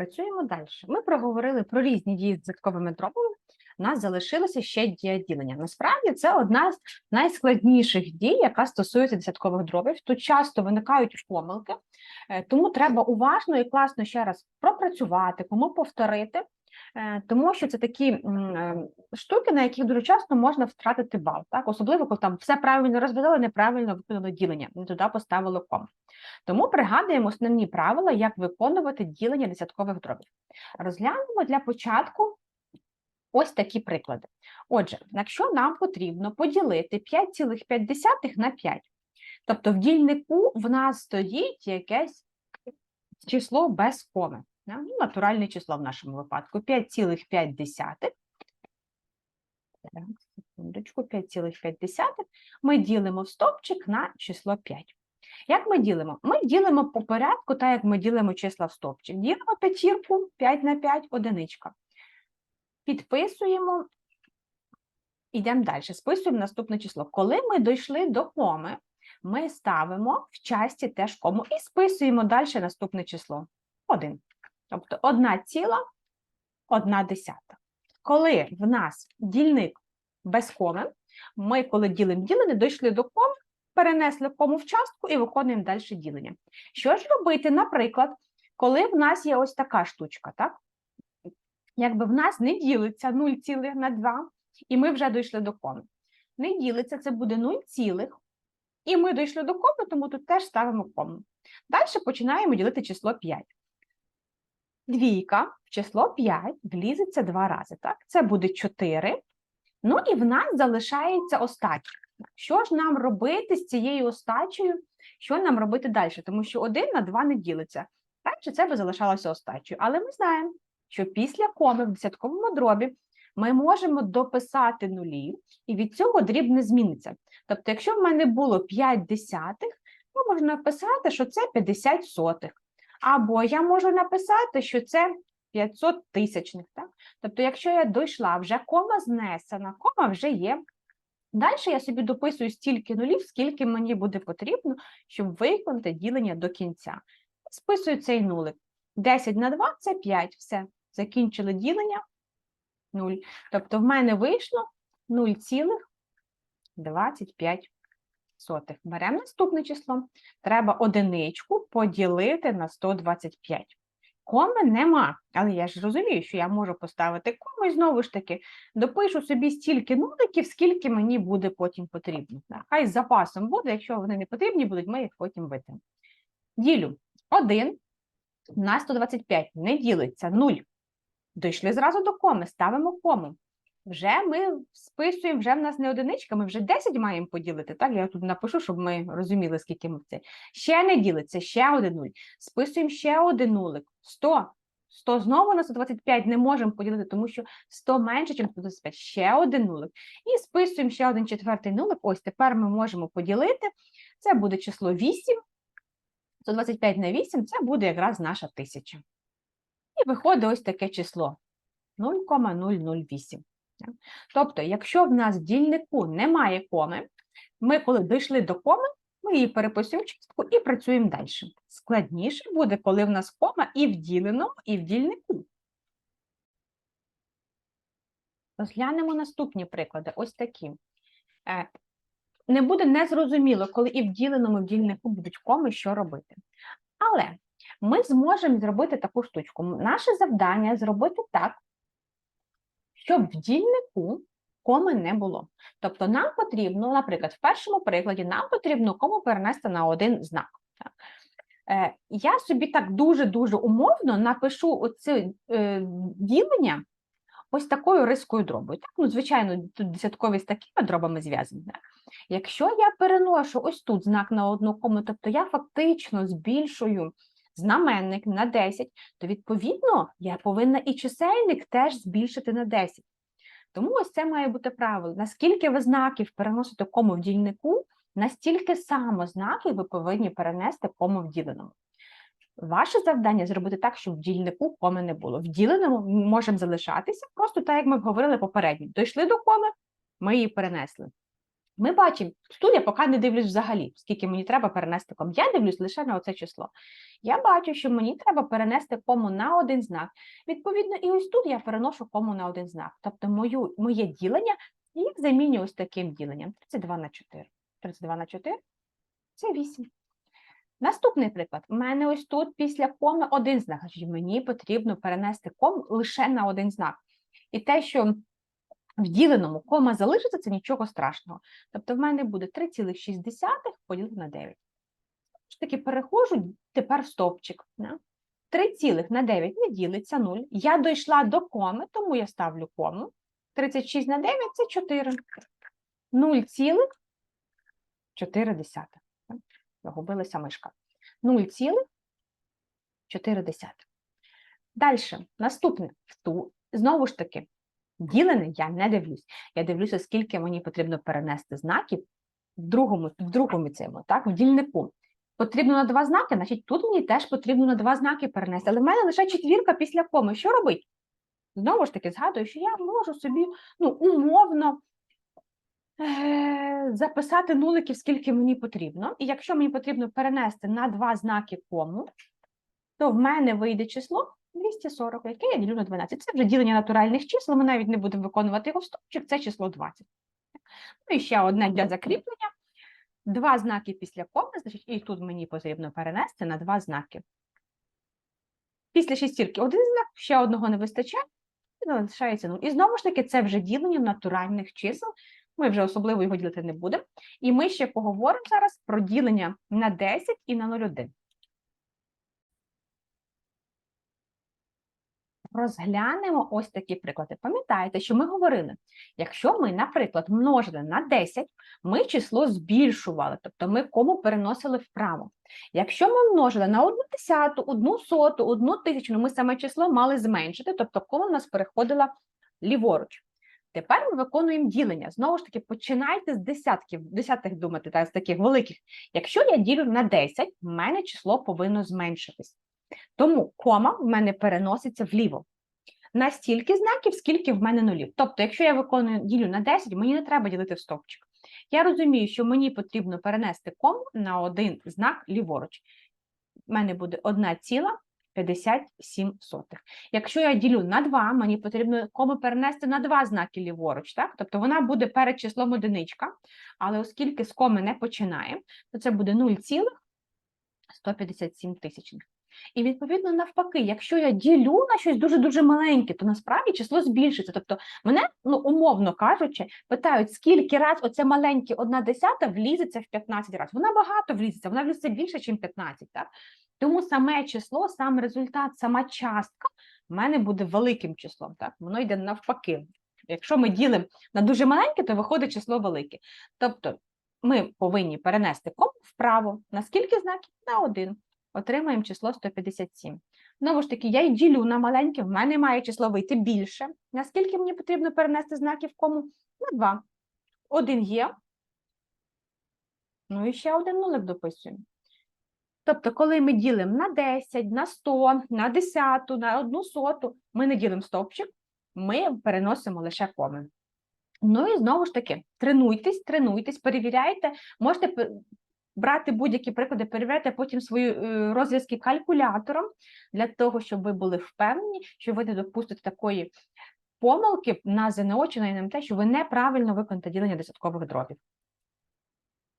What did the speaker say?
Працюємо далі. Ми проговорили про різні дії з додатковими дробами. У нас залишилося ще дія ділення. Насправді це одна з найскладніших дій, яка стосується десяткових дробів. Тут часто виникають помилки, е, тому треба уважно і класно ще раз пропрацювати, кому повторити, тому що це такі е, штуки, на яких дуже часто можна втратити бал. Так? Особливо, коли там все правильно розв'язали, неправильно виконали ділення, не туди поставили кому. Тому пригадуємо основні правила, як виконувати ділення десяткових дробів. Розглянемо для початку ось такі приклади. Отже, якщо нам потрібно поділити 5,5 на 5, тобто в дільнику в нас стоїть якесь число без коми? Ну, натуральне число в нашому випадку 5,5. Так, секундочку, 5,5 ми ділимо в стовпчик на число 5. Як ми ділимо? Ми ділимо по порядку, так як ми ділимо числа в стовпчик. Ділимо п'ятірку 5 на 5, одиничка. Підписуємо, йдемо далі. Списуємо наступне число. Коли ми дійшли до коми, ми ставимо в часті теж кому і списуємо далі наступне число. 1. Тобто 1 ціла, 1 десята. Коли в нас дільник без коми, ми, коли ділимо ділене, дійшли до коми, перенесли кому в частку і виконуємо далі ділення. Що ж робити, наприклад, коли в нас є ось така штучка, так? Якби в нас не ділиться 0 цілих на 2, і ми вже дійшли до коми. Не ділиться, це буде 0 цілих, і ми дійшли до коми, тому тут теж ставимо кому. Далі починаємо ділити число 5. Двійка в число 5 влізеться два рази. Так? Це буде 4. Ну і в нас залишається остача. Що ж нам робити з цією остачею? Що нам робити далі? Тому що 1 на 2 не ділиться. Так, це би залишалося остачею. Але ми знаємо, що після коми в десятковому дробі ми можемо дописати нулі, і від цього дріб не зміниться. Тобто, якщо в мене було 5 десятих, то можна написати, що це 50 сотих. Або я можу написати, що це 500 тисячних. Так? Тобто, якщо я дійшла, вже кома знесена, кома вже є. Далі я собі дописую стільки нулів, скільки мені буде потрібно, щоб виконати ділення до кінця. Списую цей нулик. 10 на 2 це 5. Все. Закінчили ділення 0. Тобто в мене вийшло 0,25. Беремо наступне число. Треба одиничку поділити на 125. Коми нема, але я ж розумію, що я можу поставити кому і знову ж таки допишу собі стільки нуликів, скільки мені буде потім потрібно. Хай з запасом буде, якщо вони не потрібні будуть, ми їх потім витягнемо. Ділю 1 на 125 не ділиться 0. Дійшли зразу до коми, ставимо кому. Вже ми списуємо, вже в нас не одиничка, ми вже 10 маємо поділити. Так, я тут напишу, щоб ми розуміли, скільки ми в це. Ще не ділиться, ще один нуль. Списуємо ще один нулик. 100. 100 знову на 125 не можемо поділити, тому що 100 менше, ніж 125. Ще один нулик. І списуємо ще один четвертий нулик. Ось тепер ми можемо поділити. Це буде число 8. 125 на 8 це буде якраз наша тисяча. І виходить ось таке число 0,008. Тобто, якщо в нас в дільнику немає коми, ми, коли дійшли до коми, ми її переписуємо частку і працюємо далі. Складніше буде, коли в нас кома і в діленому, і в дільнику. Розглянемо наступні приклади, ось такі. Е, Не буде незрозуміло, коли і в діленому, і в дільнику будуть коми, що робити. Але ми зможемо зробити таку штучку. Наше завдання зробити так, щоб в дільнику коми не було. Тобто нам потрібно, наприклад, в першому прикладі нам потрібно кому перенести на один знак. Так. Е, Я собі так дуже-дуже умовно напишу оце е, ділення ось такою рискою дробою. Так, ну, звичайно, тут десяткові з такими дробами зв'язані. Якщо я переношу ось тут знак на одну кому, тобто я фактично збільшую знаменник на 10, то відповідно я повинна і чисельник теж збільшити на 10. Тому ось це має бути правило. Наскільки ви знаків переносите кому в дільнику, настільки само знаків ви повинні перенести кому в діленому. Ваше завдання зробити так, щоб в дільнику коми не було. В діленому можемо залишатися, просто так, як ми говорили попередньо. Дійшли до коми, ми її перенесли. Ми бачимо, тут я поки не дивлюсь взагалі, скільки мені треба перенести кому. Я дивлюсь лише на оце число. Я бачу, що мені треба перенести кому на один знак. Відповідно, і ось тут я переношу кому на один знак. Тобто мою, моє ділення я замінюю ось таким діленням. 32 на 4. 32 на 4 – це 8. Наступний приклад. У мене ось тут після коми один знак. Мені потрібно перенести кому лише на один знак. І те, що в діленому кома залишиться, це нічого страшного. Тобто в мене буде 3,6 поділити на 9. ж таки переходжу тепер в стовпчик. 3 на 9 не ділиться 0. Я дійшла до коми, тому я ставлю кому. 36 на 9 це 4. 0,4. Загубилася мишка. 0,4. Далі, наступне. Ту, знову ж таки, ділене я не дивлюсь. Я дивлюся, скільки мені потрібно перенести знаків в другому, в другому цьому, так, в дільнику. Потрібно на два знаки, значить тут мені теж потрібно на два знаки перенести. Але в мене лише четвірка після коми. Що робить? Знову ж таки, згадую, що я можу собі ну, умовно е- записати нуликів, скільки мені потрібно. І якщо мені потрібно перенести на два знаки кому, то в мене вийде число 240, яке я ділю на 12. Це вже ділення натуральних чисел, ми навіть не будемо виконувати його в стопчик, це число 20. Ну і ще одне для закріплення. Два знаки після коми, значить, і тут мені потрібно перенести на два знаки. Після шістірки один знак, ще одного не вистачає, і залишається 0. І знову ж таки, це вже ділення натуральних чисел. Ми вже особливо його ділити не будемо. І ми ще поговоримо зараз про ділення на 10 і на 0,1. Розглянемо ось такі приклади. Пам'ятаєте, що ми говорили, якщо ми, наприклад, множили на 10, ми число збільшували, тобто ми кому переносили вправо. Якщо ми множили на 1 десяту, 1 соту, 1 тисячу, ми саме число мали зменшити, тобто кома в нас переходила ліворуч. Тепер ми виконуємо ділення. Знову ж таки, починайте з десятків, десятих думати, так, з таких великих. Якщо я ділю на 10, в мене число повинно зменшитись. Тому кома в мене переноситься вліво. На стільки знаків, скільки в мене нулів. Тобто, якщо я виконую ділю на 10, мені не треба ділити в стовпчик. Я розумію, що мені потрібно перенести кому на один знак ліворуч. У мене буде 1,57. Якщо я ділю на 2, мені потрібно кому перенести на два знаки ліворуч. Так? Тобто вона буде перед числом одиничка, але оскільки з коми не починає, то це буде 0,157 тисячних. І відповідно навпаки, якщо я ділю на щось дуже-дуже маленьке, то насправді число збільшиться. Тобто мене, ну умовно кажучи, питають, скільки раз оце маленьке одна десята влізеться в 15 разів. Вона багато влізеться, вона влізеться більше, ніж 15. Так? Тому саме число, сам результат, сама частка в мене буде великим числом. Так? Воно йде навпаки. Якщо ми ділимо на дуже маленьке, то виходить число велике. Тобто ми повинні перенести кому вправо. На скільки знаків? На один отримаємо число 157. Знову ж таки, я й ділю на маленьке, в мене має число вийти більше. Наскільки мені потрібно перенести знаків кому? На 2. Один є. Ну і ще один нулик дописуємо. Тобто, коли ми ділимо на 10, на 100, на 10, на 1 соту, ми не ділимо стовпчик, ми переносимо лише коми. Ну і знову ж таки, тренуйтесь, тренуйтесь, перевіряйте, можете брати будь-які приклади, перевіряти потім свої е, розв'язки калькулятором для того, щоб ви були впевнені, що ви не допустите такої помилки на ЗНО чи на НМТ, що ви неправильно виконаєте ділення десяткових дробів.